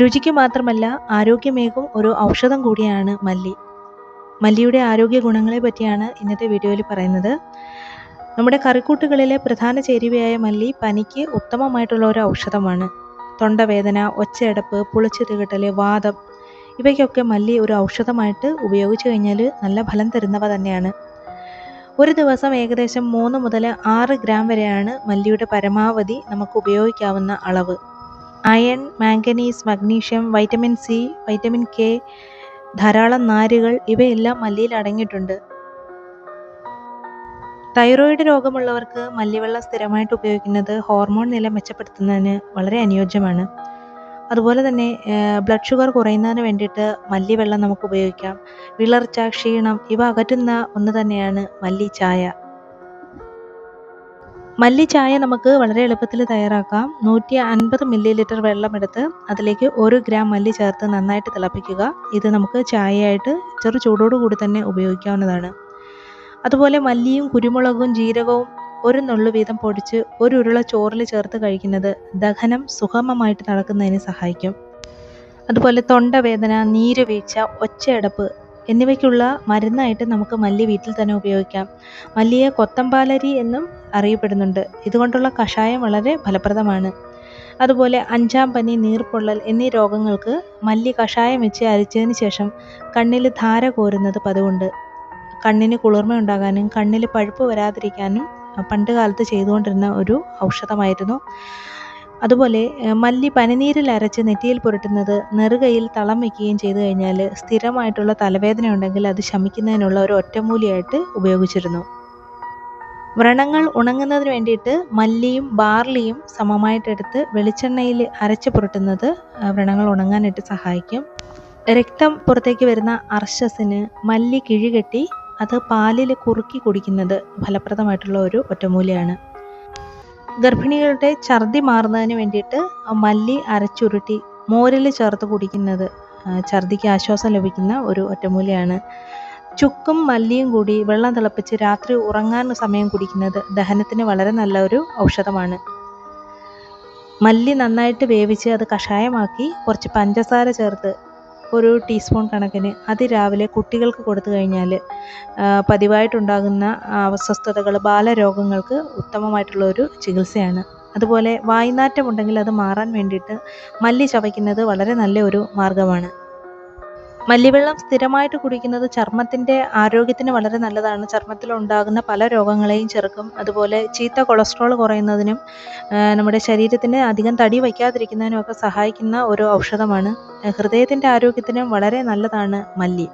രുചിക്ക് മാത്രമല്ല ആരോഗ്യമേകും ഒരു ഔഷധം കൂടിയാണ് മല്ലി. മല്ലിയുടെ ആരോഗ്യ ഗുണങ്ങളെ പറ്റിയാണ് ഇന്നത്തെ വീഡിയോയിൽ പറയുന്നത്. നമ്മുടെ കറിക്കൂട്ടുകളിലെ പ്രധാന ചേരുവയായ മല്ലി പനിക്ക് ഉത്തമമായിട്ടുള്ള ഒരു ഔഷധമാണ്. തൊണ്ടവേദന ഒച്ചയടപ്പ് പുളിച്ചു തികട്ടൽ വാദം ഇവയ്ക്കൊക്കെ മല്ലി ഒരു ഔഷധമായിട്ട് ഉപയോഗിച്ചു കഴിഞ്ഞാൽ നല്ല ഫലം തരുന്നവ തന്നെയാണ്. ഒരു ദിവസം ഏകദേശം മൂന്ന് മുതൽ ആറ് ഗ്രാം വരെയാണ് മല്ലിയുടെ പരമാവധി നമുക്ക് ഉപയോഗിക്കാവുന്ന അളവ്. Iron manganese magnesium vitamin C vitamin K ധാരാളം നാരുകൾ ഇവയെല്ലാം മല്ലിയിൽ അടങ്ങിയിട്ടുണ്ട്. തൈറോയിഡ് രോഗമുള്ളവർക്ക് മല്ലിവെള്ളം സ്ഥിരമായിട്ട് ഉപയോഗിക്കുന്നത് ഹോർമോൺ നില മെച്ചപ്പെടുത്തുന്നതിന് വളരെ അനുയോജ്യമാണ്. അതുപോലെ തന്നെ ബ്ലഡ് ഷുഗർ കുറയുന്നതിന് വേണ്ടിയിട്ട് മല്ലിവെള്ളം നമുക്ക് ഉപയോഗിക്കാം. വിളർച്ച ക്ഷീണം ഇവ അകറ്റുന്ന ഒന്ന് തന്നെയാണ് മല്ലി ചായ. മല്ലി നമുക്ക് വളരെ എളുപ്പത്തിൽ തയ്യാറാക്കാം. നൂറ്റി അൻപത് മില്ലി ലിറ്റർ വെള്ളമെടുത്ത് അതിലേക്ക് ഒരു ഗ്രാം മല്ലി ചേർത്ത് നന്നായിട്ട് തിളപ്പിക്കുക. ഇത് നമുക്ക് ചായയായിട്ട് ചെറു ചൂടോടുകൂടി തന്നെ ഉപയോഗിക്കാവുന്നതാണ്. അതുപോലെ മല്ലിയും കുരുമുളകും ജീരകവും ഒരു നുള്ളു വീതം പൊടിച്ച് ഒരു ഉരുള ചോറിൽ ചേർത്ത് കഴിക്കുന്നത് ദഹനം സുഗമമായിട്ട് നടക്കുന്നതിന് സഹായിക്കും. അതുപോലെ തൊണ്ടവേദന നീരുവീഴ്ച ഒച്ചയടപ്പ് എന്നിവയ്ക്കുള്ള മരുന്നായിട്ട് നമുക്ക് മല്ലി വീട്ടിൽ തന്നെ ഉപയോഗിക്കാം. മല്ലിയെ കൊത്തമ്പാലരി എന്നും അറിയപ്പെടുന്നുണ്ട്. ഇതുകൊണ്ടുള്ള കഷായം വളരെ ഫലപ്രദമാണ്. അതുപോലെ അഞ്ചാം പനി നീർപ്പൊള്ളൽ എന്നീ രോഗങ്ങൾക്ക് മല്ലി കഷായം വെച്ച് അരിച്ചതിന് ശേഷം കണ്ണിൽ ധാര കോരുന്നത് പതിവുണ്ട്. കണ്ണിന് കുളിർമ ഉണ്ടാകാനും കണ്ണിൽ പഴുപ്പ് വരാതിരിക്കാനും പണ്ട് കാലത്ത് ചെയ്തുകൊണ്ടിരുന്ന ഒരു ഔഷധമായിരുന്നു. അതുപോലെ മല്ലി പനിനീരിൽ അരച്ച് നെറ്റിയിൽ പുരട്ടുന്നത് നെറുകയിൽ തളം വയ്ക്കുകയും ചെയ്തു കഴിഞ്ഞാൽ സ്ഥിരമായിട്ടുള്ള തലവേദന ഉണ്ടെങ്കിൽ അത് ശമിക്കുന്നതിനുള്ള ഒരു ഒറ്റമൂലിയായിട്ട് ഉപയോഗിച്ചിരുന്നു. വ്രണങ്ങൾ ഉണങ്ങുന്നതിന് വേണ്ടിയിട്ട് മല്ലിയും ബാർലിയും സമമായിട്ടെടുത്ത് വെളിച്ചെണ്ണയിൽ അരച്ച് പുരട്ടുന്നത് വ്രണങ്ങൾ ഉണങ്ങാനായിട്ട് സഹായിക്കും. രക്തം പുറത്തേക്ക് വരുന്ന അർശസിന് മല്ലി കിഴികെട്ടി അത് പാലിൽ കുറുക്കി കുടിക്കുന്നത് ഫലപ്രദമായിട്ടുള്ള ഒരു ഒറ്റമൂലിയാണ്. ഗർഭിണികളുടെ ഛർദി മാറുന്നതിന് വേണ്ടിയിട്ട് മല്ലി അരച്ചുരുട്ടി മോരിൽ ചേർത്ത് കുടിക്കുന്നത് ഛർദിക്ക് ആശ്വാസം ലഭിക്കുന്ന ഒരു ഒറ്റമൂലിയാണ്. ചുക്കും മല്ലിയും കൂടി വെള്ളം തിളപ്പിച്ച് രാത്രി ഉറങ്ങാൻ സമയം കുടിക്കുന്നത് ദഹനത്തിന് വളരെ നല്ല ഒരു ഔഷധമാണ്. മല്ലി നന്നായിട്ട് വേവിച്ച് അത് കഷായമാക്കി കുറച്ച് പഞ്ചസാര ചേർത്ത് ഒരു ടീസ്പൂൺ കണക്കിന് അതിരാവിലെ കുട്ടികൾക്ക് കൊടുത്തു കഴിഞ്ഞാൽ പതിവായിട്ടുണ്ടാകുന്ന അസ്വസ്ഥതകൾ ബാലരോഗങ്ങൾക്ക് ഉത്തമമായിട്ടുള്ള ഒരു ചികിത്സയാണ്. അതുപോലെ വായ്നാറ്റമുണ്ടെങ്കിൽ അത് മാറാൻ വേണ്ടിയിട്ട് മല്ലി ചവയ്ക്കുന്നത് വളരെ നല്ല ഒരു മാർഗമാണ്. മല്ലിവെള്ളം സ്ഥിരമായിട്ട് കുടിക്കുന്നത് ചർമ്മത്തിന്റെ ആരോഗ്യത്തിന് വളരെ നല്ലതാണ്. ചർമ്മത്തിലുണ്ടാകുന്ന പല രോഗങ്ങളെയും ചെറുക്കും അതുപോലെ ചീത്ത കൊളസ്ട്രോൾ കുറയുന്നതിനും നമ്മുടെ ശരീരത്തിന് അധികം തടി വയ്ക്കാതിരിക്കുന്നതിനും ഒക്കെ സഹായിക്കുന്ന ഒരു ഔഷധമാണ്. ഹൃദയത്തിന്റെ ആരോഗ്യത്തിനും വളരെ നല്ലതാണ് മല്ലി.